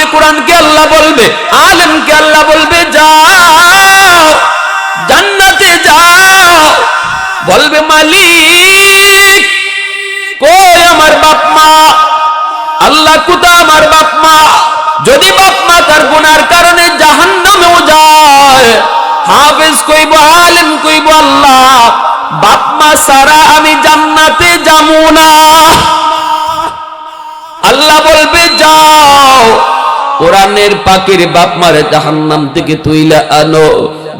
হাফেজে কোরআনকে আল্লাহ বলবে, আলেমকে আল্লাহ বলবে, যাও, জান্নাতে যাও। বলবে, মালিক, কই আমার বাপ মা? আল্লাহ কুতা আমার বাপ মা? যদি বাপ মা তার গুনার কারণে জাহান্নামেও যায়, হাফেজ কইব, আলেম কইব, আল্লাহ, বাপ মা সারা আমি জান্নাতে যাব না। আল্লাহ বলবে, যাও। কোরআনের পাখির বাপ মারে জাহান্নাম থেকে তুইলা আনো।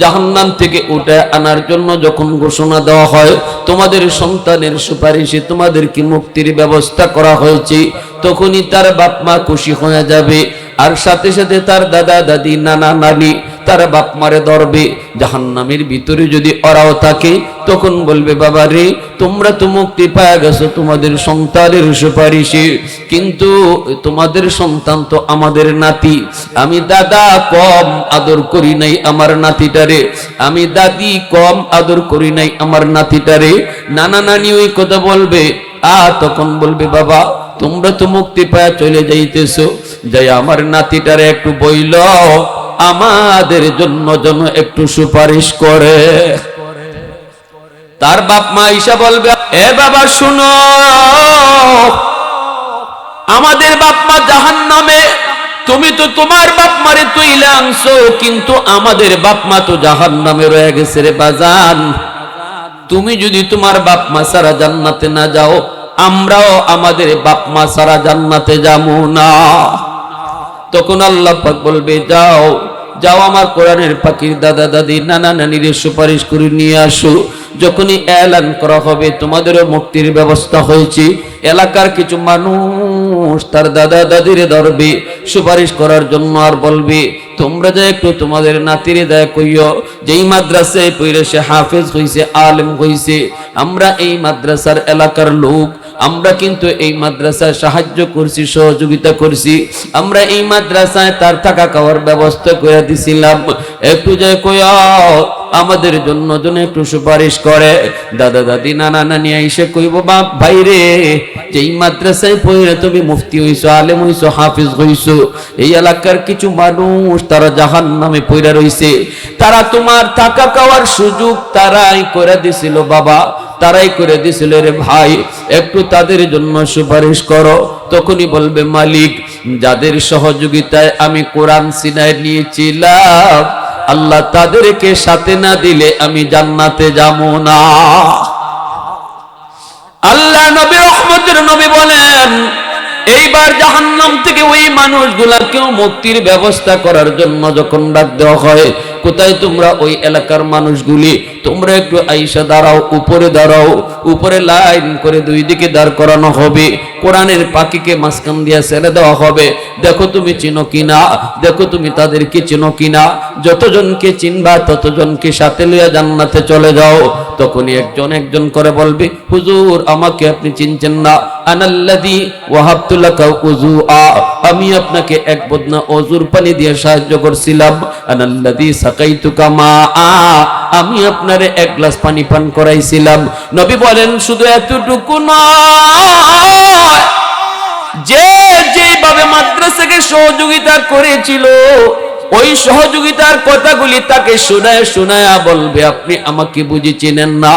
জাহান্নাম থেকে উঠে আনার জন্য যখন ঘোষণা দেওয়া হয়, তোমাদের সন্তানের সুপারিশে তোমাদেরকে মুক্তির ব্যবস্থা করা হয়েছে। তখনই তার বাপ মা খুশি হয়ে যাবে। আর সাথে সাথে তার দাদা দাদি, নানা নানি তার বাপ মারে ধরবে। জাহান্নামের ভিতরে যদি ওরাও থাকে, তখন বলবে বাবা রে তোমরা তো মুক্তি পাওয়া গেছো, তোমাদের সন্তানের সুপারিশে। কিন্তু তোমাদের সন্তান তো আমাদের নাতি। আমি দাদা কম আদর করি নাই আমার নাতিটারে। আমি দাদি কম আদর করি নাই আমার নাতিটারে। নানা নানি ওই কথা বলবে। আ, তখন বলবে, বাবা, তোমরা তো মুক্তি পায়া চলে যাইতেছো। যাই আমার নাতিটারে একটু বইল। আমাদের জন্য যেন একটু সুপারিশ করে। তার বাপ মা ঈশা বলবে, এ বাবা, শুনো। আমাদের বাপ মা জাহান নামে তুমি তো তোমার বাপ মারে তুইলে আনছো, কিন্তু আমাদের বাপ মা তো জাহান নামে রয়ে গেছে রে বাজান। তুমি যদি তোমার বাপ মা সারা জান্নাতে না যাও, আমরাও আমাদের বাপ মা সারা জান্নাতে যাব না। তখন আল্লাহ পাক বলবে, যাও যাও আমার কোরআনের পাখির দাদা দাদি, নানা নানির সুপারিশ করে নিয়ে আসো। যখনই এলান করা হবে, তোমাদেরও মুক্তির ব্যবস্থা হয়েছে। এলাকার কিছু মানুষ তার দাদা দাদিরে ধরবে, সুপারিশ করার জন্য আর বলবে, তোমরা যে একটু তোমাদের নাতিরে দেয় কইও যেই মাদ্রাসায় পইরে সে হাফেজ হইছে, আলেম হইছে। আমরা এই মাদ্রাসার এলাকার লোক আমরা কিন্তু এই মাদ্রাসায় সাহায্য করছি, সহযোগিতা করছি। আমরা এই মাদ্রাসায় তার থাকা খাওয়ার ব্যবস্থা করে দিছিলাম। একটু যে কয়া আমাদের জন্য জন্য একটু সুপারিশ করে। দাদা, দাদি, নানা, নানি এসে কইব, বাপ ভাই রে যেই মাদ্রাসায় পড়ে তুমি মুফতি হইছো, আলেম হইছো, হাফিজ হইছো, এই এলাকার কিছু মানুষ তারা জাহান নামে পইরা রইছে। তারা তোমার থাকা খাওয়ার সুযোগ তারাই করে দিছিল, বাবা, তারাই করে দিছিল রে ভাই। একটু তাদের জন্য সুপারিশ করো। তখনই বলবে, মালিক, যাদের সহযোগিতায় আমি কোরআন সিনায় নিয়েছিলাম আল্লাহ তাদেরকে সাথে না দিলে আমি জান্নাতে যাব না। আল্লাহ নবী রহমতের নবী বলেন, এইবার জাহান্নাম থেকে ওই মানুষগুলাকেও মুক্তির ব্যবস্থা করার জন্য যখন ডাক দেওয়া হয় কোথায় তোমরা ওই এলাকার মানুষগুলি? তোমরা একটু আইসা দাঁড়াও, উপরে দাঁড়াও, উপরে লাইন করে দুই দিকে দাঁড় করানো হবে। কোরআনের পাখিকে মাঝখান দিয়া ছেড়ে দেওয়া হবে। দেখো তুমি চিনো কিনা? দেখো তুমি তাদেরকে চিনো কিনা? যতজনকে চিনবা, ততজনকে সাথে লইয়া জান্নাতে চলে যাও। তখনই একজন একজন করে বলবে, হুজুর, আমাকে আপনি চিনছেন না। আনাল্লাদি ওয়াহাবতুল্লাহ উজু আমি আপনাকে এক বদনা অজুর পানি দিয়ে সাহায্য করছিলাম। আনাল্লাদি আমি আপনারে এক গ্লাস পানি পান করাইছিলাম। নবী বলেন, শুধু এতটুকু নয়, যে যেভাবে মাদ্রাসাকে সহযোগিতা করেছিল, ওই সহযোগিতার কথাগুলি তাকে শোনায় শোনায় বলবে, আপনি আমাকে বুঝি চিনেন না?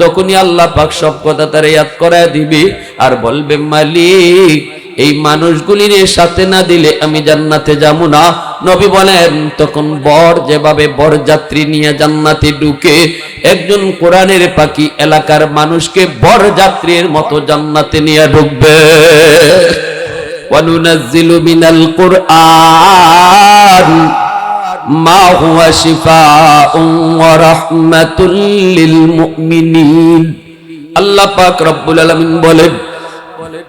তখনই আল্লাহ পাক সব কথা তার ইয়াদ করায় দিবে, আর বলবে, মালিক এই মানুষগুলির সাথে না দিলে আমি জান্নাতে যাব না নবী বলেন তখন বর যেভাবে বর যাত্রী নিয়ে জান্নাতে ঢুকে একজন কোরআনের পাখি এলাকার মানুষকে বর যাত্রীর মতো জান্নাতে নিয়ে ঢুকবে وننزل من القرآن ما هو شفاء ورحمة للمؤمنين আল্লাহ পাক রব্বুল আলামিন বলেন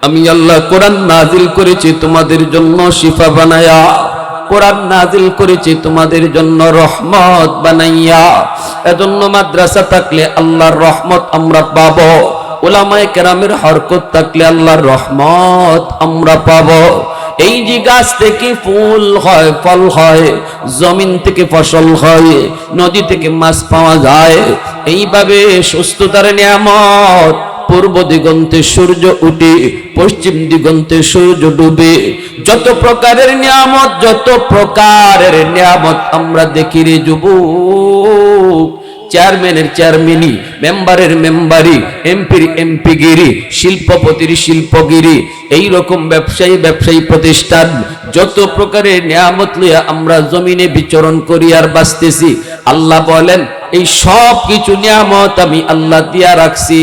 আমি আল্লাহ কোরআন নাজিল করেছি তোমাদের জন্য শিফা বানায়া, কোরআন নাজিল করেছি তোমাদের জন্য রহমত বানাইয়া। এজন্য মাদ্রাসা থাকলে আল্লাহর রহমত আমরা পাবো, ওলামায়ে কেরামের হরকত থাকলে আল্লাহর রহমত আমরা পাবো। এই যে গাছ থেকে ফুল হয়, ফল হয়, জমিন থেকে ফসল হয়, নদী থেকে মাছ পাওয়া যায়, এইভাবে সুস্থতার নিয়ামত পূর্ব দিগন্তে সূর্য উঠে, পশ্চিম দিগন্তে সূর্য ডুবে। যত প্রকারের নিয়ামত, যত প্রকারের নিয়ামত আমরা দেখি রে চেয়ারম্যানের চেয়ারম্যানই, মেম্বারের মেম্বারি এমপির এমপিগিরি, শিল্পপতির শিল্পগিরি এই রকম ব্যবসায়ী ব্যবসায়ী প্রতিষ্ঠান, যত প্রকারের নিয়ামত লইয়া আমরা জমিনে বিচরণ করি আর বাঁচতেছি, আল্লাহ বলেন, এই সব কিছু নিয়ামত আমি আল্লাহ দিয়া রাখছি।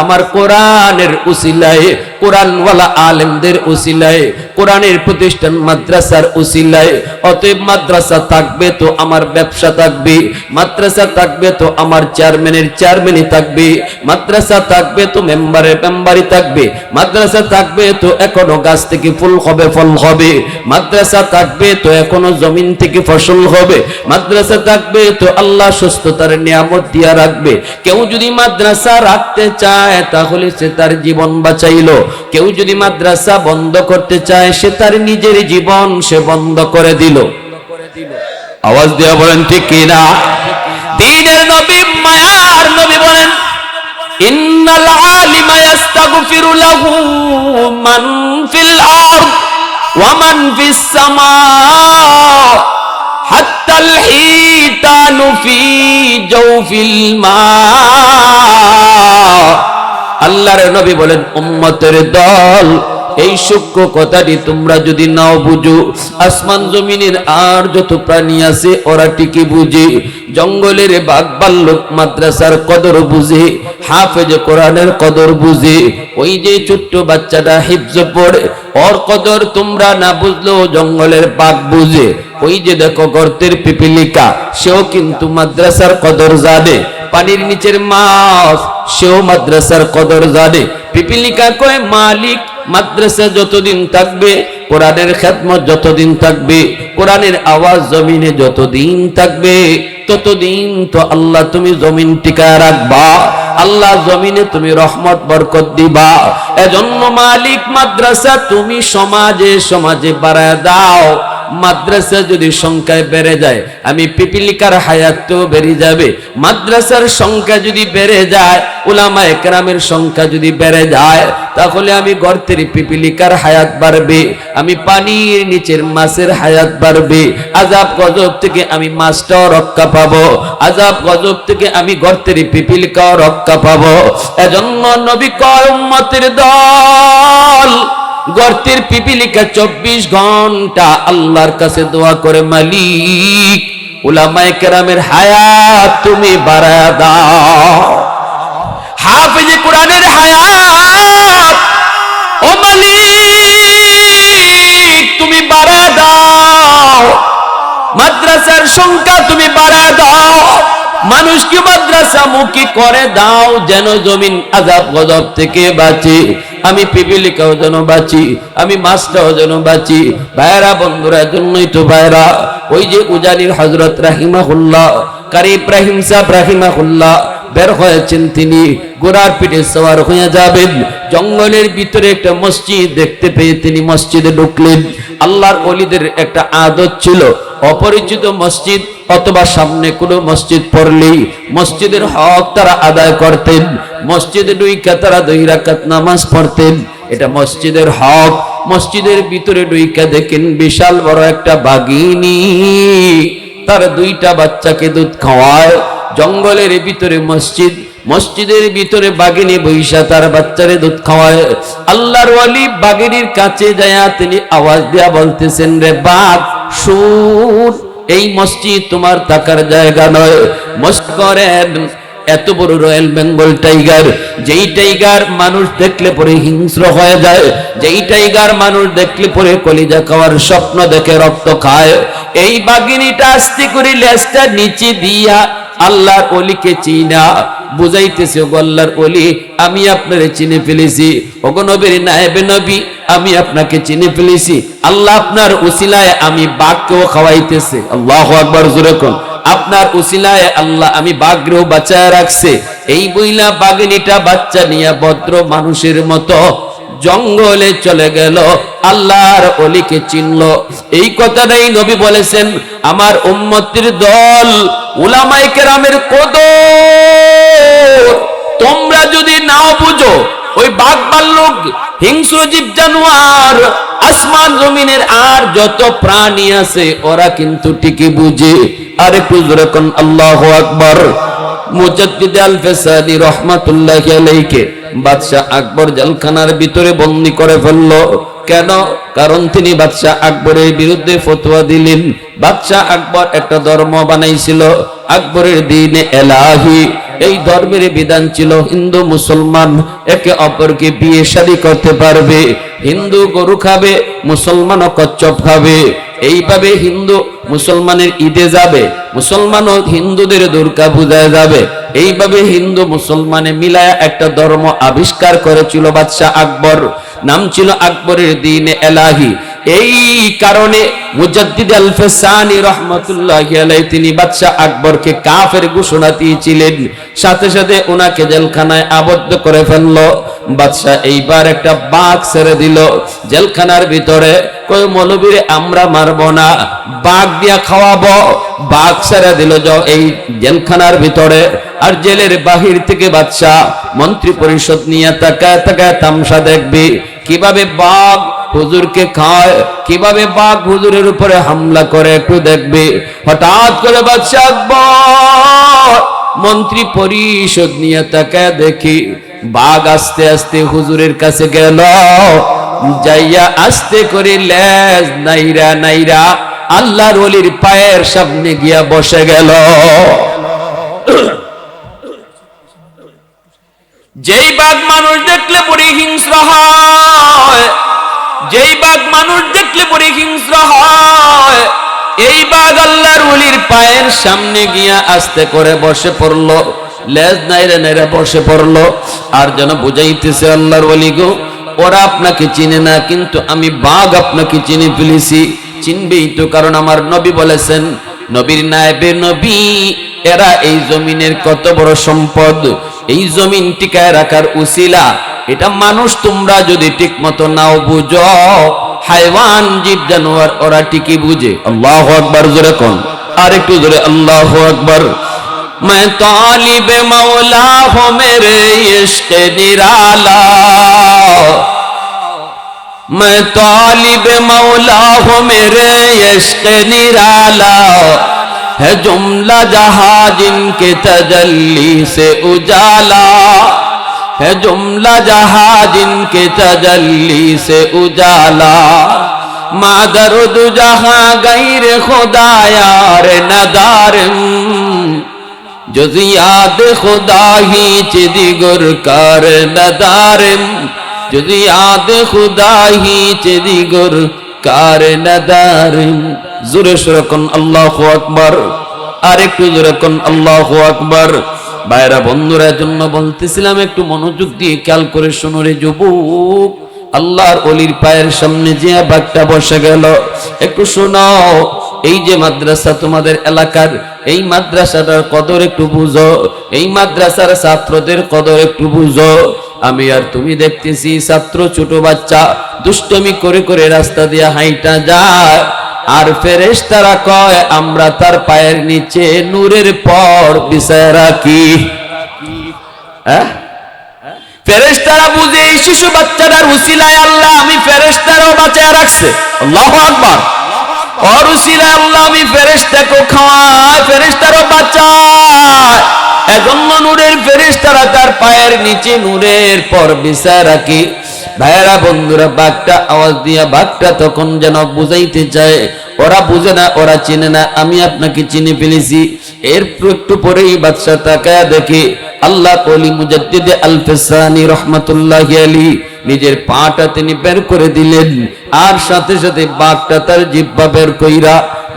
আমার কোরআনের উসিলায়, কোরআনওয়ালা আলেমদের উসিলায়, কোরআনের প্রতিষ্ঠান মাদ্রাসার উসিলায়, অতএব মাদ্রাসা থাকবে তো আমার ব্যবসা থাকবে, মাদ্রাসা থাকবে তো আমার চেয়ারম্যানের চেয়ারম্যানই থাকবে, মাদ্রাসা থাকবে তো মেম্বারের মেম্বারই থাকবে, মাদ্রাসা থাকবে তো এখনও গাছ থেকে ফুল হবে, ফল হবে, মাদ্রাসা থাকবে তো এখনও জমিন থেকে ফসল হবে, মাদ্রাসা থাকবে তো আল্লাহ সুস্থতার নিয়ামত দিয়া রাখবে, কেউ যদি মাদ্রাসা রাখতে চায় তাহলে সে তার জীবন বাঁচাইলো। কেউ যদি মাদ্রাসা বন্ধ করতে চায়, সে তার নিজের জীবন সে বন্ধ করে দিল। আওয়াজ দিয়া বলেন, ঠিক কিনা দিনের নবী মায়ার নবী বলেন, ইন্নাল আলিমা ফি জাওফিল মা আল্লাহর নবী বলেন, উম্মতের দল, এই সূক্ষ্ম কথাটি তোমরা যদি নাও বুঝো, আসমান জমিনের আর যত প্রাণী আছে, ওরা ঠিকই বুঝে, জঙ্গলের বাঘ বাল্লুক মাদ্রাসার কদর বুঝে, হাফেজ কোরআনের কদর বুঝে, ওই যে ছোট্ট বাচ্চাটা হিফজ পড়ে, ওর কদর তোমরা না বুঝলেও জঙ্গলের বাঘ বুঝে। ওই যে দেখো গর্তের পিপিলিকা, সেও কিন্তু মাদ্রাসার কদর জানে। পানির নিচের মাছ, সেও মাদ্রাসার কদর জানে। পিপিলিকা কয়, মালিক, মাদ্রাসা যতদিন থাকবে, কোরআনের খেদমত যতদিন থাকবে, কোরআনের আওয়াজ জমিনে যতদিন থাকবে, ততদিন তো আল্লাহ তুমি জমিন টিকা রাখবা। আল্লাহ জমিনে তুমি রহমত, বরকত দিবা। এজন্য মালিক, মাদ্রাসা তুমি সমাজে সমাজে বাড়ায় দাও। মাদ্রাসা যদি সংখ্যায় বেড়ে যায়, আমি পিপিলিকার হায়াতও বেড়ে যাবে। মাদ্রাসার সংখ্যা যদি বেড়ে যায়, উলামা একরামের সংখ্যা যদি বেড়ে যায়, তাহলে আমি গর্তের পিপিলিকার হায়াত বাড়বে, আমি পানির নিচের মাছের হায়াত বাড়বে। আজাব গজব থেকে আমি মাছটাও রক্ষা পাবো। আজাব গজব থেকে আমি গর্তের পিপিলিকাও রক্ষা পাবো। এজন্য নবী কয় দল গর্তের পিপিলিকা চব্বিশ ঘণ্টা আল্লাহর কাছে দোয়া করে, মালিক, উলামায়ে কেরামের হায়াত তুমি বাড়া দাও। হাফিজে কোরআনের হায়াত, ও মালিক, তুমি বাড়া দাও। মাদ্রাসার সংখ্যা তুমি বাড়া দাও। মানুষকে মাদ্রাসা মুখী করে? দাও যেন জমিন আজাব গজব থেকে বাঁচে। আমি পিপিলিকাও যেন বাঁচি, আমি মাছটাও যেন বাঁচি। ভাইরা বন্ধুরা জন্যই তো ভাইরা ওই যে উজানির হজরত রাহিমাহুল্লাহ কারি ইব্রাহিম সাহ রাহিমাহুল্লাহ, বের হয়েছেন তিনি। গোড়ার পিঠে সওয়ার হয়ে যাবেন। জঙ্গলের ভিতরে একটা মসজিদ দেখতে পেয়ে তিনি মসজিদে ঢুকলেন। আল্লাহর অলিদের একটা আদত ছিল অপরিচিত মসজিদ অথবা সামনে কোনো মসজিদ পড়লেই মসজিদের হক তারা আদায় করতেন। মসজিদে ডুইকা তারা দুই রাকাত নামাজ পড়তেন। এটা মসজিদের হক। মসজিদের ভিতরে ডুইকা দেখেন বিশাল বড় একটা বাগিনী। তার দুইটা বাচ্চাকে দুধ খাওয়ায়। জঙ্গলের ভিতরে মসজিদ মসজিদের ভিতরে বাগিনী বৈশা তার বাচ্চারে দুধ খাওয়ায়। আল্লাহর ওয়ালি বাগিনীর কাছে যায়া তিনি আওয়াজ দিয়া বলতেছেন, রে বাঘ শুন, এই মসজিদ তোমার থাকার জায়গা নয়। মস্ত করেন এত বড় রয়্যাল বেঙ্গল টাইগার। যেই টাইগার মানুষ দেখলে পরে হিংস্র হয়ে যায়। যেই টাইগার মানুষ দেখলে পরে কলিজা খাওয়ার স্বপ্ন দেখে রক্ত খায়। এই বাগিনীটা আস্তে করে লেজটা নিচে দিয়া আল্লাহর অলিকে চিনা। বুঝাইতেছে, ওগো আল্লাহর অলি, আমি আপনারে চিনে ফেলেছি। ওগো নবীর নায়েবে নবী, আমি আপনাকে চিনে ফেলেছি। আল্লাহ আপনার উসিলায় আমি বাঘকেও খাওয়াইতেছে। আল্লাহ আকবার, জোরে কোন। আপনার উসিলায় আল্লাহ আমি বাঘরেও বাঁচায় রাখছে। এই বইলা বাগিনীটা বাচ্চা নিয়ে ভদ্র মানুষের মতো জঙ্গলে চলে গেল। আল্লাহর অলিকে চিনল। এই কথাটাই নবী বলেছেন, আমার উম্মতির দল উলামাই কেরামের কদর। তোমরা যদি নাও বুঝো, ওই বাঘ ভাল্লুক হিংস্র জীব জানোয়ার, আসমান জমিনের আর যত প্রাণী আছে, ওরা কিন্তু ঠিকই বুঝে। আর একটু জোরে আল্লাহ আকবার। মুজাদ্দিদ আল ফেসানি রহমাতুল্লাহ আলাইকে বাদশাহ আকবর জেলখানার ভিতরে বন্দি করে ফেলল। কেন? কারণ তিনি বাদশাহ আকবরের বিরুদ্ধে ফতোয়া দিলেন। বাদশাহ আকবর একটা ধর্ম বানাইছিল, আকবরের দিনে এলাহি। এই ধর্মের বিধান ছিল হিন্দু মুসলমান একে অপরকে বিয়ে শাদী করতে পারবে। হিন্দু গরু খাবে, মুসলমানও কচ্ছপ খাবে। এইভাবে হিন্দু মুসলমানের ঈদে যাবে মুসলমান ও হিন্দুদের দুর্গা পূজায় যাবে। এইভাবে হিন্দু মুসলমানে মিলায়া একটা ধর্ম আবিষ্কার করেছিল বাদশাহ আকবর। নাম ছিল আকবরের দিন এলাহি। এই কারণে মুজাদ্দিদ আল ফেসানি রহমতুল্লাহ তিনি বাদশাহ আকবরকে কাফের ঘোষণা দিয়েছিলেন। সাথে সাথে ওনাকে জেলখানায় আবদ্ধ করে ফেলল। বাদশাহ এইবার একটা বাঘ ছেড়ে দিল। জেলখানার ভিতরে কই মৌলবীরে, আমরা মারব না। বাঘ দিয়া খাওয়াবো। বাঘ ছেড়ে দিল য- এই জেলখানার ভিতরে। আর জেলের বাহির থেকে বাদশাহ মন্ত্রী পরিষদ নিয়ে তাকায় তাকায় তামসা দেখবি। কীভাবে বাঘ হুজুরকে খায়, কীভাবে বাঘ হুজুরের উপরে হামলা করে একটু দেখবে। হঠাৎ করে বাদশাহ আকবর, মন্ত্রী পরিষদ নিয়ে তাকায় দেখি, বাঘ আস্তে আস্তে হুজুরের কাছে গেল। যাইয়া আস্তে করে লেজ নাইরা নাইরা আল্লাহর ওলির পায়ের সামনে গিয়া বসে গেল। যেই বাঘ মানুষ দেখলে পরে হিংস্র হয়। যেই বাঘ মানুষ দেখলে পরে হিংস্র হয়, এই বাঘ আল্লাহর ওলির পায়ের সামনে গিয়া আস্তে করে বসে পড়ল। লেজ নাইরে নাইরে বসে পড়ল। আর যেন বুঝাইতেছে আল্লাহর ওলি গো, ওরা আপনাকে চিনে না, কিন্তু আমি বাঘ আপনাকে চিনে ফেলেছি। চিনবেই তো, কারণ আমার নবী বলেছেন, নবীর নায়েবে নবী, এরা এই জমিনের কত বড় সম্পদ। এই জমিন টিকায় রাখার উসিলা এটা মানুষ তোমরা যদি ঠিক মতো নাও বুঝো হাইওয়ান জীব জানোয়ার ওরা ঠিকই বুঝে আল্লাহ আকবার জোরে কোন আর একটু জোরে আল্লাহ আকবার मैं तालिब मौला हो मेरे इश्क निराला मैं तालिब मौला हो मेरे इश्क निराला है जुमला जहां जिनके तजल्ली से उजाला ہے جملہ جہاں جن کے تجلی سے اجالا مادرد جہاں غیر خدا یار ندارم جو زیاد خدا ہی چدی گر کر ندارم جو زیاد خدا ہی چدی گر کر ندارم زور شرکن اللہ اکبر ارے একটু اللہ اکبر۔ ভাইরা বন্ধুরা জন্য বলতেছিলাম, একটু মনোযোগ দিয়ে খেয়াল করে শোনো রে যুবক। আল্লাহর অলির পায়ের সামনে যে বাঘটা বসে গেল, একটু শোনাও। এই যে মাদ্রাসা তোমাদের এলাকার, এই মাদ্রাসাটার কদর একটু বুঝো। এই মাদ্রাসার ছাত্রদের কদর একটু বুঝো। আমি আর তুমি দেখতেছি, ছাত্র ছোট বাচ্চা দুষ্টমি করে করে রাস্তা দিয়ে হাইটা যায়। আর ফেরেশ তারা কয়, আমরা তার পায়ের নিচে নূরের পর বিছায় রাখি। হ্যাঁ? বুঝে, এই শিশু বাচ্চাটার আল্লাহ আমি বাঁচায় রাখছে। আল্লাহু আল্লাহ আমি নূরের ফেরেশতারা তার পায়ের নিচে নূরের পর বিছায় রাখি। ভাইয়েরা, বন্ধুরা, বাঘটা আওয়াজ দিয়া বাঘটা তখন যেন বুঝাইতে চায়। ওরা বুঝে না, ওরা চিনে না, আমি আপনাকে চিনে ফেলেছি। এর একটু পরেই বাদশাহ তাকায় দেখে, আল্লাহ কলি মুজাদ্দিদ আল ফেসানি রহমাতুল্লাহ আলী নিজের পাটা তিনি বের করে দিলেন। আর সাথে সাথে বাঘটা তার জিব্বা বের কইরা,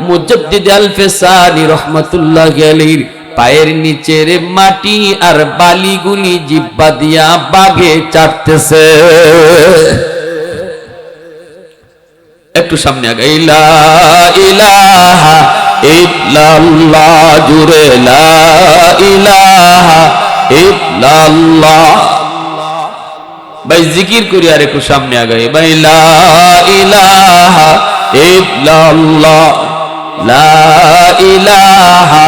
মুজাদ্দিদ আল ফেসানি রহমাতুল্লাহ আলীর পায়ের নিচের মাটি আর বালিগুলি জিব্বা দিয়া বাঘে চাটতেছে। একটু সামনে আগে ইলা ইলাহা ইল্লাল্লাহ জুরে লা ইলাহা ইল্লাল্লাহ। ভাই, জিকির করি আর একটু সামনে আগে ভাই, লা ইলাহা ইল্লাল্লাহ, লা ইলাহা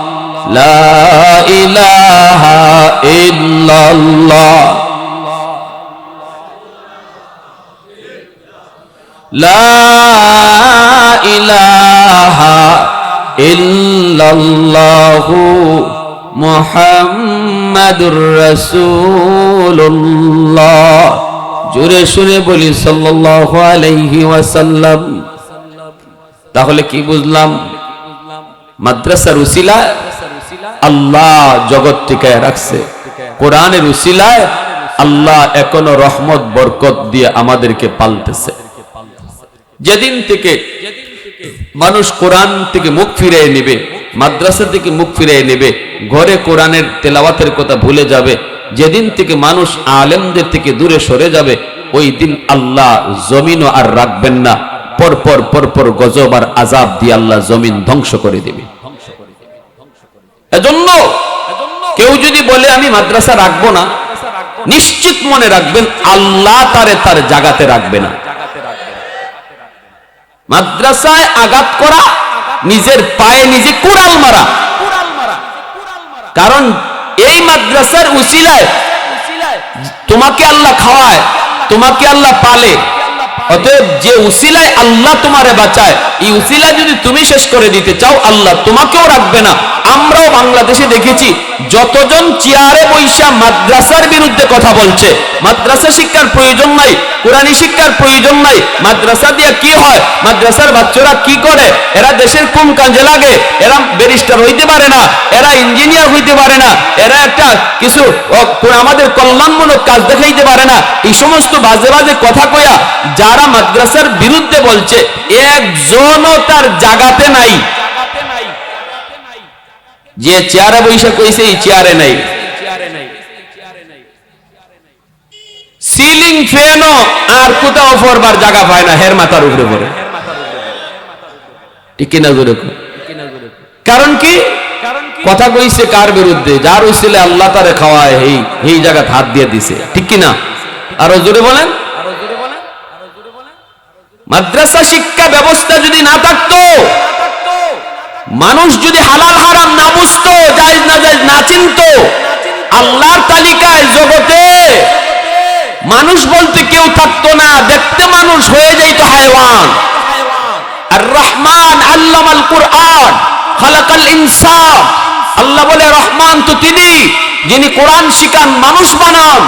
লা ইলাহা ইল্লাল্লাহ। লা ইলাহা ইল্লাল্লাহু মুহাম্মাদুর রাসূলুল্লাহ। জোরে সুরে বলি সাল্লাল্লাহু আলাইহি ওয়াসাল্লাম। তাহলে কি বুঝলাম? মাদ্রাসার উসিলা আল্লাহ জগৎ টিকায় রাখছে। কোরআনের উসিলায় আল্লাহ এখনও রহমত, বরকত দিয়ে আমাদেরকে পালতেছে। যেদিন থেকে মানুষ কোরআন থেকে মুখ ফিরিয়ে নেবে, মাদ্রাসা থেকে মুখ ফিরিয়ে নেবে, ঘরে কোরআনের তেলাওয়াতের কথা ভুলে যাবে, যেদিন থেকে মানুষ আলেমদের থেকে দূরে সরে যাবে, ওই দিন আল্লাহ জমিনও আর রাখবেন না। পরপর পরপর গজব আর আজাব দিয়ে আল্লাহ জমিন ধ্বংস করে দেবে। এজন্য কেউ যদি বলে, আমি মাদ্রাসা রাখব না, নিশ্চিত মনে রাখবেন, আল্লাহ তারে তার জাগাতে রাখবে না। মাদ্রাসায় আঘাত করা, নিজের পায়ে নিজে কুড়াল মারা। কারণ এই মাদ্রাসার উসিলায় তোমাকে আল্লাহ খাওয়ায়, তোমাকে আল্লাহ পালে। অতএব যে উসিলায় আল্লাহ তোমারে বাঁচায়, এই উসিলা যদি তুমি শেষ করে দিতে চাও, আল্লাহ তোমাকেও রাখবে না। আমরাও বাংলাদেশে দেখেছি, যতজন চেয়ারে বৈশা মাদ্রাসার বিরুদ্ধে কথা বলছে, মাদ্রাসা শিক্ষার প্রয়োজন নাই, কোরআনী শিক্ষার প্রয়োজন নাই, মাদ্রাসা দিয়ে কি হয়, মাদ্রাসার বাচ্চারা কি করে, এরা দেশের কোন কাজে লাগে, এরা ব্যারিস্টার হইতে পারে না, এরা ইঞ্জিনিয়ার হইতে পারে না, এরা একটা কিছু আমাদের কল্যাণমূলক কাজ দেখাইতে পারে না, এই সমস্ত বাজে বাজে কথা কয়া যারা মাদ্রাসার বিরুদ্ধে বলছে, একজনও তার জাগাতে নাই। যে চেয়ারে বৈশা কইছে, এই চেয়ারে নাই। সিলিং ফ্যানও আর কোথাও পড়বার জায়গা পায় না, হের মাথার উপরে পড়ে। ঠিক জোরে কারণ কি? কথা কইছে কার বিরুদ্ধে? যার উচিলে আল্লাহ তারে খাওয়ায় এই এই জায়গা হাত দিয়ে দিছে। ঠিক কিনা? আরও জোরে বলেন। মাদ্রাসা শিক্ষা ব্যবস্থা যদি না থাকতো, মানুষ যদি হালাল হারাম না বুঝতো, জায়েজ না জায়েজ না চিনতো, আল্লাহর তালিকায় জগতে মানুষ বলতে কেউ থাকতো না, দেখতে মানুষ হয়ে যাইতো হায়ওয়ান। আর রহমান আল্লামাল কুরআন, খালাকাল ইনসান। আল্লাহ বলে, রহমান তো তিনি, যিনি কোরআন শিখান, মানুষ বানান।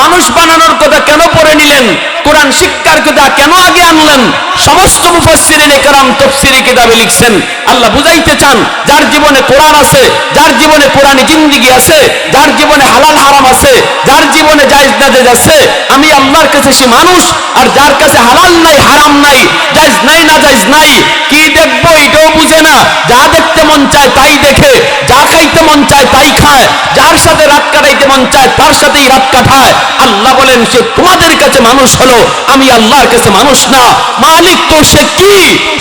মানুষ বানানোর কথা কেন পড়ে নিলেন? কোরআন শিক্ষার কথা কেন আগে আনলেন? সমস্ত মুফাসসিরিনে কেরাম তাফসীর কিতাবে লিখছেন। আল্লাহ বুঝাইতে চান, যার জীবনে কোরআন আছে, যার জীবনে কোরআনি জিন্দেগি আছে, যার জীবনে হালাল হারাম আছে, যার জীবনে জায়েজ না আছে, আমি আল্লাহর কাছে সে মানুষ, আর যার কাছে হালাল নাই, হারাম নাই, জায়েজ নাই, না জায়েজ নাই, কি দেখব এটাও বুঝে না। যা দেখতে মন চায় তাই দেখে, যা খাইতে মন চায় তাই খায়। যার সাথে রাত কাটাইতে মন চায়, তার সাথেই রাত কাটায়। আল্লাহ বলেন, সে তোমাদের কাছে মানুষ হলো, আমি আল্লাহর কাছে মানুষ না। মালিক তো সে কি?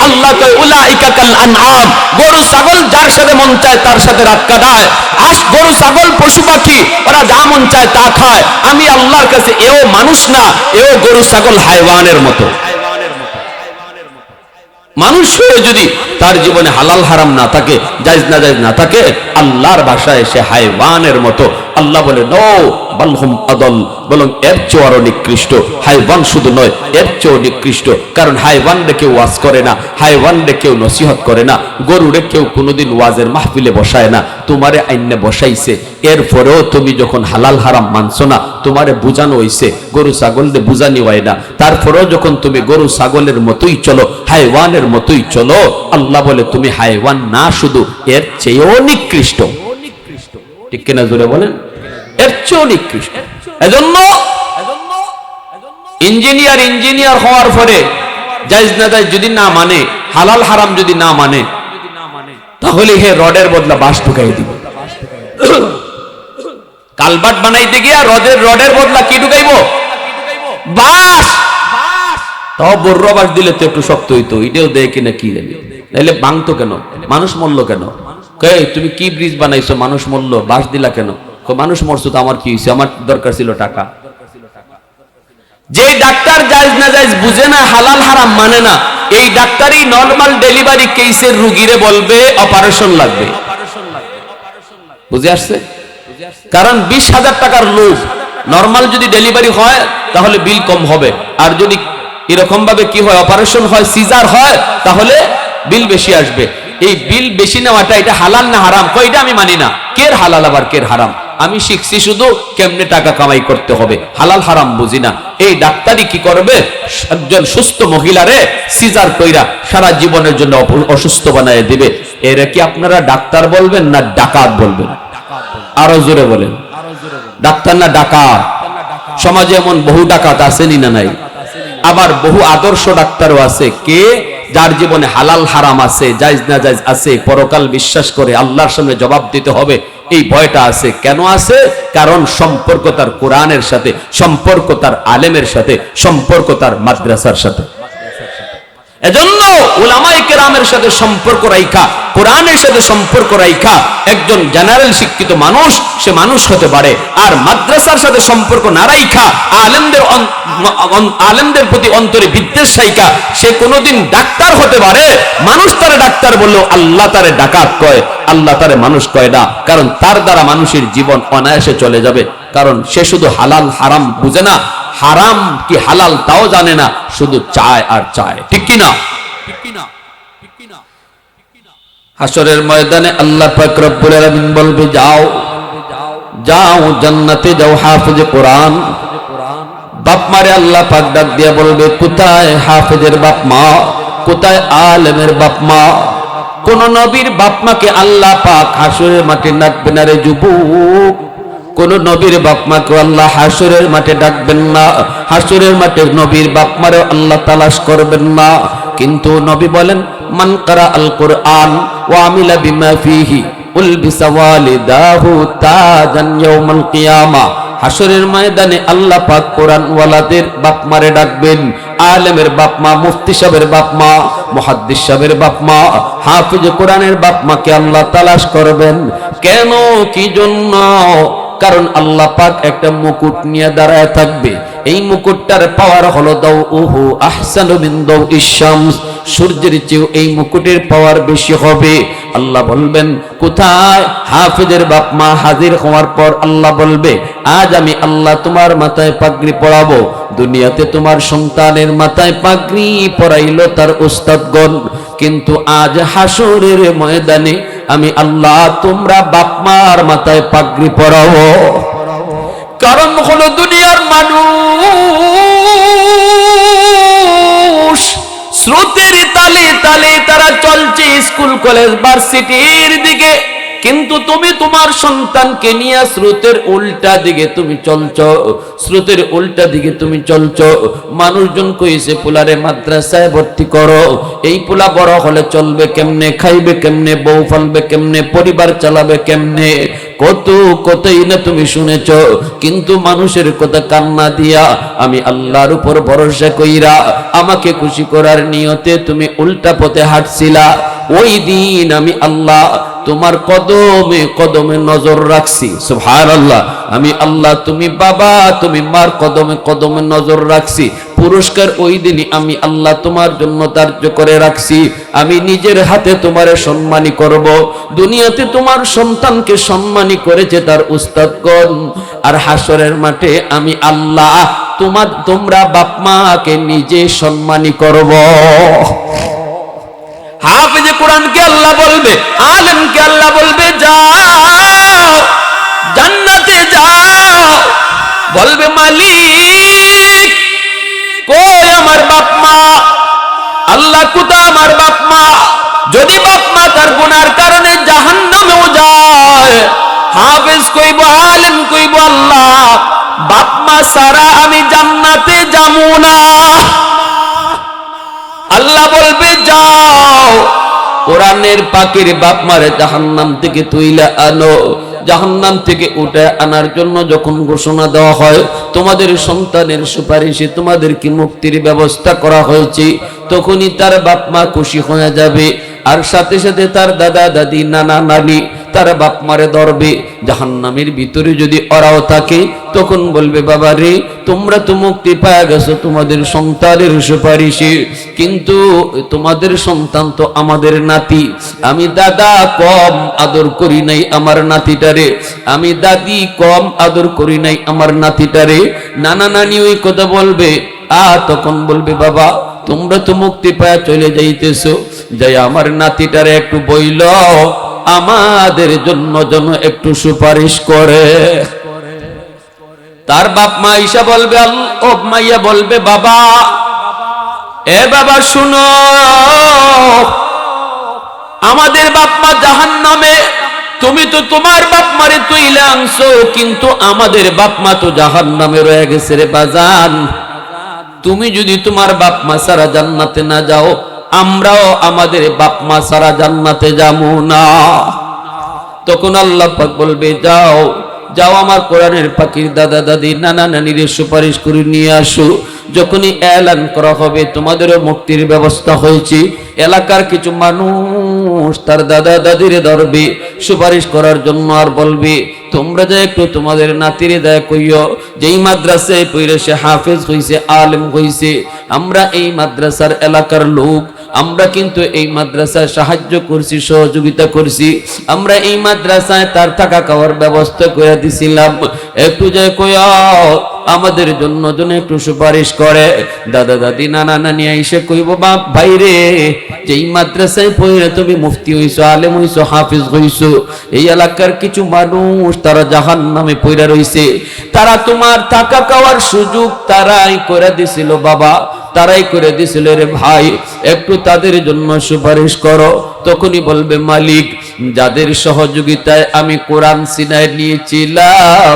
আল্লাহ কয়, উলাইকা কাল আনআম। গরু, ছাগল, যার সাথে মন চায় তার সাথে রাত কাটায়। হাঁস গরু, ছাগল, পশু, পাখি, ওরা যা মন চায় তা খায়। আমি আল্লাহর কাছে এও মানুষ না, এও গরু, ছাগল, হাইওয়ানের মতো। মানুষ হয়ে যদি তার জীবনে হালাল হারাম না থাকে, জায়জ না জায়জ না থাকে, আল্লাহর ভাষায় সে হাইওয়ানের মতো। আল্লাহ বলে নো মাহফিলে বসায় না। তোমারে আইনে বসাইছে, এরপরেও তুমি যখন হালাল হারাম না, তোমারে বুঝানো গরু ছাগলরে বুঝানি হয় না। তারপরেও যখন তুমি গরু ছাগলের মতোই চলো, হাইওয়ানের মতোই চলো, আল্লাহ বলে তুমি হাইওয়ান না শুধু, এর চেয়েও নিকৃষ্ট। ঠিক কিনা জোরে বলেন? এর চেয়েও নিকৃষ্ট। এজন্য ইঞ্জিনিয়ার ইঞ্জিনিয়ার হওয়ার পরে যদি না মানে হালাল হারাম যদি না মানে তাহলে হে রডের বদলা বাঁশ ঢুকাই দিব। কালবাট বানাইতে গিয়া রডের বদলা কি ঢুকাইবো? বাঁশ! তাও বর্র বাঁশ দিলে তো একটু শক্ত হইতো, এটাও দেয় কিনা কি জানি। নাহলে ভাঙতো কেন? মানুষ মরলো কেন? তুমি কি ব্রিজ বানাইছো? মানুষ মরলো বাস দিলা কেন? মানুষ মরছো তো, আমার কি হয়েছে আমার দরকার ছিল টাকা। যে ডাক্তার জায়জ না জায়জ বুঝে না, হালাল হারাম মানে না, এই ডাক্তারই নর্মাল ডেলিভারি কেসের রুগীরে বলবে অপারেশন লাগবে। বুঝে আসছে? কারণ বিশ হাজার টাকার লোক নর্মাল যদি ডেলিভারি হয়, তাহলে বিল কম হবে। আর যদি এরকম ভাবে কি হয় অপারেশন হয় সিজার হয়, তাহলে বিল বেশি আসবে। এই বিল বেশি নেওয়াটা এটা হালাল না হারাম? কই এটা আমি মানি না। কের হালাল আবার, কের হারাম? আমি শিখছি শুধু কেমনে টাকা কামাই করতে হবে। হালাল হারাম বুঝি না। এই ডাক্তারি কি করবে? একজন সুস্থ মহিলারে সিজার কইরা সারা জীবনের জন্য অসুস্থ বানায় দিবে। এরা কি আপনারা ডাক্তার বলবেন না ডাকাত বলবেন? আরও জোরে বলেন। ডাক্তার না ডাকাত? সমাজে এমন বহু ডাকাত আসেনি না নাই? আবার বহু আদর্শ ডাক্তারও আছে। কে? যার জীবনে হালাল হারাম আছে, জায়জ না জায়জ আছে, পরকাল বিশ্বাস করে আল্লাহর সামনে জবাব দিতে হবে। এই ভয়টা আছে। কেন আছে? কারণ সম্পর্ক তার কোরআনের সাথে, সম্পর্ক তার আলেমের সাথে, সম্পর্ক তার মাদ্রাসার সাথে। এজন্য ওলামাই কেরামের সাথে সম্পর্ক রাইখা, কোরআনের সাথে সম্পর্ক রাইখা, একজন জেনারেল শিক্ষিত মানুষ, সে মানুষ হতে পারে। আর মাদ্রাসার সাথে সম্পর্ক না রাইখা, আলেমদের আলেমদের প্রতি অন্তরে বিদ্বেষ রাইখা, সে কোনোদিন ডাক্তার হতে পারে। মানুষ তারে ডাক্তার বললেও আল্লাহ তারে ডাকাত কয়, আল্লাহ তারে মানুষ কয় না। কারণ তার দ্বারা মানুষের জীবন অনায়াসে চলে যাবে। কারণ সে শুধু হালাল, হারাম বুঝে না। হারাম কি হালাল তাও জানে না, শুধু চায় আর চায়। ঠিক কি না হাসরের ময়দানে আল্লাহ পাক বলবে, যাও যাও জান্নাতে, যাও হাফেজে কোরআন। বাপ মারে আল্লাহ পাক ডাক দিয়ে বলবে, কোথায় হাফেজের বাপ মা? কোথায় আলেমের বাপ মা? কোন নবীর বাপ মাকে আল্লাহ পাক হাসরের মাঠে ডাকবে, না রে যুবক কোন নবীর বাপমাকে আল্লাহ হাসুরের মাঠে ডাকবেন না। হাসরের মাঠে নবীর বাপ মারে আল্লাহ তালাশ করবেন না। কিন্তু নবী বলেন, মান কারা আল কোরআন ওয়া আমিলা বিমা ফিহি তাজান কিয়ামা। হাসরের ময়দানে আল্লাহ ওয়ালাদের বাপ মারে ডাকবেন। আলেমের বাপ মা, মুফতি সাহেবের বাপ মা সাহেবের বাপ হাফিজ কোরআনের বাপ মাকে আল্লাহ করবেন। কেন? কি জন্য? কারণ আল্লাহ পাক একটা মুকুট নিয়ে দাঁড়ায় থাকবে। এই মুকুটটার পাওয়ার হলো দাও উহু আহসানু মিন দাও ইশামস সূর্যের চেয়েও এই মুকুটের পাওয়ার বেশি হবে। আল্লাহ বলবেন, কোথায়? হাফিজের বাপ মা হাজির হওয়ার পর আল্লাহ বলবে, আজ আমি আল্লাহ তোমার মাথায় পাগড়ি পড়াবো দুনিয়াতে তোমার সন্তানের মাথায় পাগড়ি পড়াইলো তার উস্তাদগণ কিন্তু আজ হাসরের ময়দানে আমি আল্লাহ, তোমরা বাপমার মাথায় পাগড়ি পড়াবো কারণ হলো দুনিয়ার মানুষ, স্রোতের তালে তালে তারা চলছে স্কুল, কলেজ, ভার্সিটির দিকে। কিন্তু তুমি তোমার সন্তানকে নিয়ে স্রোতের উল্টা দিকে তুমি চলছ, স্রোতের উল্টা দিকে তুমি চলছ। মানুষজন কইছে, পোলারে মাদ্রাসায় ভর্তি করো। এই পোলা বড় হলে চলবে কেমনে, খাইবে কেমনে, বউ ফলবে কেমনে, পরিবার চালাবে কেমনে? কত কতই না তুমি শুনেছ। কিন্তু মানুষের কথা কান্না দিয়া আমি আল্লাহর উপর ভরসা কইরা আমাকে খুশি করার নিয়তে তুমি উল্টা পথে হাঁটছিলা। ওই দিন আমি আল্লাহ তোমার কদমে কদমে নজর রাখছি। সুবহানাল্লাহ। আমি আল্লাহ, তুমি বাবা, তুমি মার কদমে কদমে নজর রাখছি। পুরস্কার ওই দিনই আমি আল্লাহ তোমার জন্য ধার্য করে রাখছি। আমি নিজের হাতে তোমারে সম্মানী করব। দুনিয়াতে তোমার সন্তানকে সম্মানী করেছে তার উস্তাদগণ। আর হাসরের মাঠে আমি আল্লাহ তোমার, তোমরা বাপ মাকে নিজে সম্মানী করব। হাফিজে কোরআনকে আল্লাহ বলবে, আলেমকে আল্লাহ বলবে, যাও, জান্নাতে যাও। বলবে, মালিক, কই আমার বাপ মা? আল্লাহ কোথা আমার বাপ মা? যদি বাপ মা তার গুনার কারণে জাহান্নামেও যায়, হাফেজ কইব, আলেম কইব, আল্লাহ, বাপ মা সারা আমি জান্নাতে যাব না। আল্লাহ বলবে, যাও। কোরআনের পাখির বাপ মারে জাহান্নাম থেকে তুইলা আনো। জাহান্নাম থেকে উঠে আনার জন্য যখন ঘোষণা দেওয়া হয়, তোমাদের সন্তানের সুপারিশে তোমাদের কি মুক্তির ব্যবস্থা করা হয়েছে। তখনই তার বাপ মা খুশি হয়ে যাবে। আর সাথে সাথে তার দাদা, দাদি, নানা, নানি তার বাপ মারে ধরবে, জাহান্নামের ভিতরে যদি ওরাও থাকে, তখন বলবে, বাবা রে, তোমরা তো মুক্তি পাওয়া গেছো, তোমাদের সন্তানের সুপারিশে। কিন্তু তোমাদের সন্তান তো আমাদের নাতি। আমি দাদা কম আদর করি নাই আমার নাতিটারে। আমি দাদি কম আদর করি নাই আমার নাতিটারে। নানা নানি ওই কথা বলবে। আ, তখন বলবে, বাবা, তোমরা তো মুক্তি পায়া চলে যাইতেছো। যাই আমার নাতিটারে একটু বইল। আমাদের জন্য যেন একটু সুপারিশ করে। তার বাপ মা ঈশা বলবে মাইয়া বলবে, বাবা, এ বাবা, শুনো, আমাদের বাপ মা জাহান নামে তুমি তো তোমার বাপ মারে তুইলে আনছো, কিন্তু আমাদের বাপ মা তো জাহান নামে রয়ে গেছে রে বাজান। তুমি যদি তোমার বাপ মা সারা জান্নাতে না যাও আমরাও আমাদের বাপ মা সারা জান্নাতে যাব না। তখন আল্লাহ পাক বলবে, যাও যাও আমার কোরআনের পাখির দাদা দাদি, নানা নানির সুপারিশ করে নিয়ে আসো। যখনই এলান করা হবে, তোমাদেরও মুক্তির ব্যবস্থা হয়েছে। এলাকার কিছু মানুষ তার দাদা দাদির ধরবে, সুপারিশ করার জন্য আর বলবে, তোমরা যে একটু তোমাদের নাতিরে দেয় কইও যেই মাদ্রাসায় পইরে সে হাফেজ হইছে, আলেম হইছে। আমরা এই মাদ্রাসার এলাকার লোক আমরা কিন্তু এই মাদ্রাসায় সাহায্য করছি, সহযোগিতা করছি। আমরা এই মাদ্রাসায় তার থাকা খাওয়ার ব্যবস্থা করে দিছিলাম। একটু যে কয়াও আমাদের জন্য জন্য একটু সুপারিশ করে। দাদা, দাদি, নানা, নানি আইসে কইব, বাপ ভাইরে যে এই মাদ্রাসায় পড়ে তুমি মুফতি হইছো, আলেম হইছো, হাফিজ হইছো, এই এলাকার কিছু মানুষ তারা জাহান নামে পইরা রইছে। তারা তোমার থাকা খাওয়ার সুযোগ তারাই করে দিছিল, বাবা। তারাই করে দিছিল রে ভাই, একটু তাদের জন্য সুপারিশ করো। তখনই বলবে, মালিক, যাদের সহযোগিতায় আমি কোরআন সিনায় নিয়েছিলাম,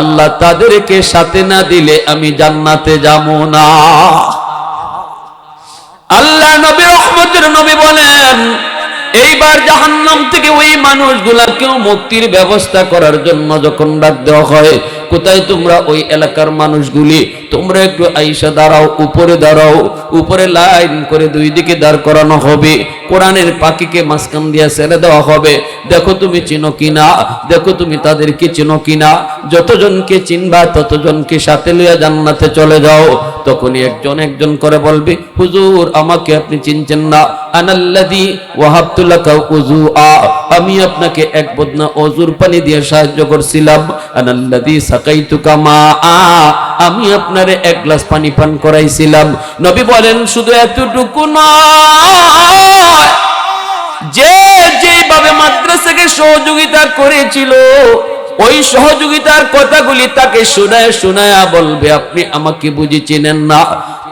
আল্লাহ তাদেরকে সাথে না দিলে আমি জান্নাতে যাব না। আল্লাহ নবী রহমতের নবী বলেন, এইবার জাহান্নাম থেকে ওই মানুষগুলা মানুষগুলাকেও মুক্তির ব্যবস্থা করার জন্য যখন ডাক দেওয়া হয় কোথায় তোমরা ওই এলাকার মানুষগুলি? তোমরা একটু আইসা দাঁড়াও, উপরে দাঁড়াও, উপরে লাইন করে দুই দিকে দাঁড় করানো হবে। কোরআনের পাখিকে মাঝখান দিয়া ছেড়ে দেওয়া হবে। দেখো তুমি চিনো কিনা? দেখো তুমি তাদেরকে চিনো কিনা? যতজনকে চিনবা, ততজনকে সাথে লইয়া জান্নাতে চলে যাও। তখনই একজন একজন করে বলবে, হুজুর, আমাকে আপনি চিনছেন না। আনাল্লাদি ওয়াহাবতুল্লাহ উজু আ আমি আপনাকে এক বদনা অজুর পানি দিয়ে সাহায্য করছিলাম। আনাল্লাদি সাকাইতুকা মা আমি আপনারে এক গ্লাস পানি পান করাইছিলাম। নবী বলেন, শুধু এতটুকু নয়। যে যেভাবে মাদ্রাসাকে সহযোগিতা করেছিল, ওই সহযোগিতার কথাগুলি তাকে শোনায় শোনায় বলবে, আপনি আমাকে বুঝি চিনেন না?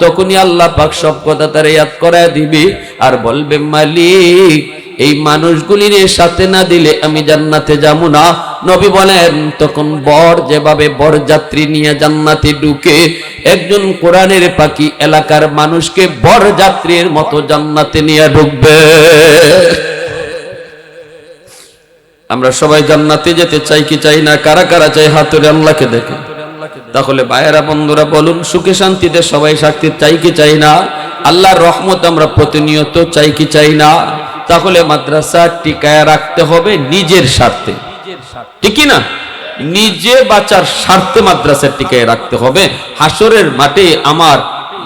তখনই আল্লাহ পাক সব কথা তার ইয়াদ করায় দিবে আর বলবে, মালিক, এই মানুষগুলির সাথে না দিলে আমি জান্নাতে যাব না। নবী বলেন, তখন বর যেভাবে বর যাত্রী নিয়ে জান্নাতে ঢুকে একজন কোরআনের পাখি এলাকার মানুষকে বর যাত্রীর মতো জান্নাতে নিয়ে ঢুকবে। আমরা সবাই জান্নাতে যেতে চাই কি চাই না? কারা কারা চাই হাতুরে আল্লাহকে দেখে তাহলে ভাইয়েরা বন্ধুরা বলুন সুখে শান্তিতে সবাই শান্তি চাই কি চাই না? আল্লাহর রহমত আমরা প্রতিনিয়ত চাই কি চাই না? তাহলে মাদ্রাসা টিকায় রাখতে হবে নিজের স্বার্থে। ঠিক না? নিজে বাঁচার স্বার্থে মাদ্রাসা টিকায় রাখতে হবে। হাসরের মাঠে আমার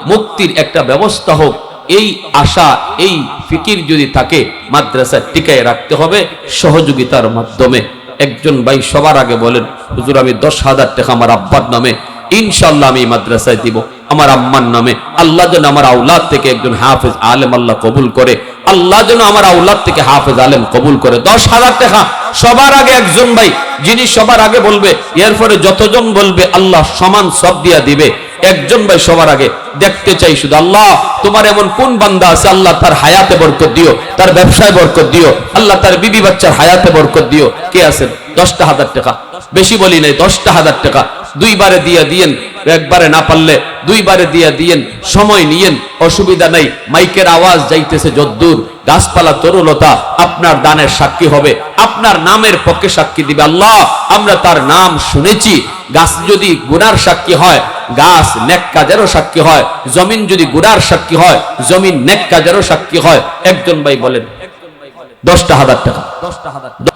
মুক্তির একটা ব্যবস্থা হোক। এই আশা এই ফিকির যদি থাকে মাদ্রাসা টিকায় রাখতে হবে সহযোগিতার মাধ্যমে। একজন ভাই সবার আগে বলেন, হুজুর, আমি দশ হাজার টাকা আমার আব্বার নামে ইনশাল্লাহ আমি মাদ্রাসায় দিব। আমার আম্মার নামে। আল্লাহ যেন আমার আউলাদ থেকে একজন হাফেজ আলেম আল্লাহ কবুল করে। আল্লাহ যেন আমার আউলাদ থেকে হাফেজ আলেম কবুল করে। দশ হাজার টাকা সবার আগে একজন ভাই, যিনি সবার আগে বলবে, এরপরে যতজন বলবে, আল্লাহ সমান সব দিয়া দিবে। একজন ভাই সবার আগে দেখতে চাই শুধু, আল্লাহ, তোমার এমন কোন বান্দা আছে, আল্লাহ তার হায়াতে বরকত দিও, তার ব্যবসায় বরকত দিও, আল্লাহ তার বিবি বাচ্চার হায়াতে বরকত দিও। কে আছেন? দশটা হাজার টাকা। বেশি বলি নাই, দশটা হাজার টাকা। দুইবারে দিয়ে দিয়েন, একবারে না পারলে দুইবারে দিয়া দিয়েন, সময় নিয়েন, অসুবিধা নাই। মাইকের আওয়াজ যাইতেছে যদ্দূর। গাছপালা তরুলতা, আপনার দানের সাক্ষী হবে। আপনার নামের পক্ষে সাক্ষী দিবে আল্লাহ। আমরা তার নাম শুনেছি। গাছ যদি গুনার সাক্ষী হয়, গাছ নেক কাজেরও সাক্ষী হয়। জমিন যদি গুনার সাক্ষী হয়, জমিন নেক কাজেরও সাক্ষী হয়। একজন ভাই বলেন, দশটা হাজার টাকা।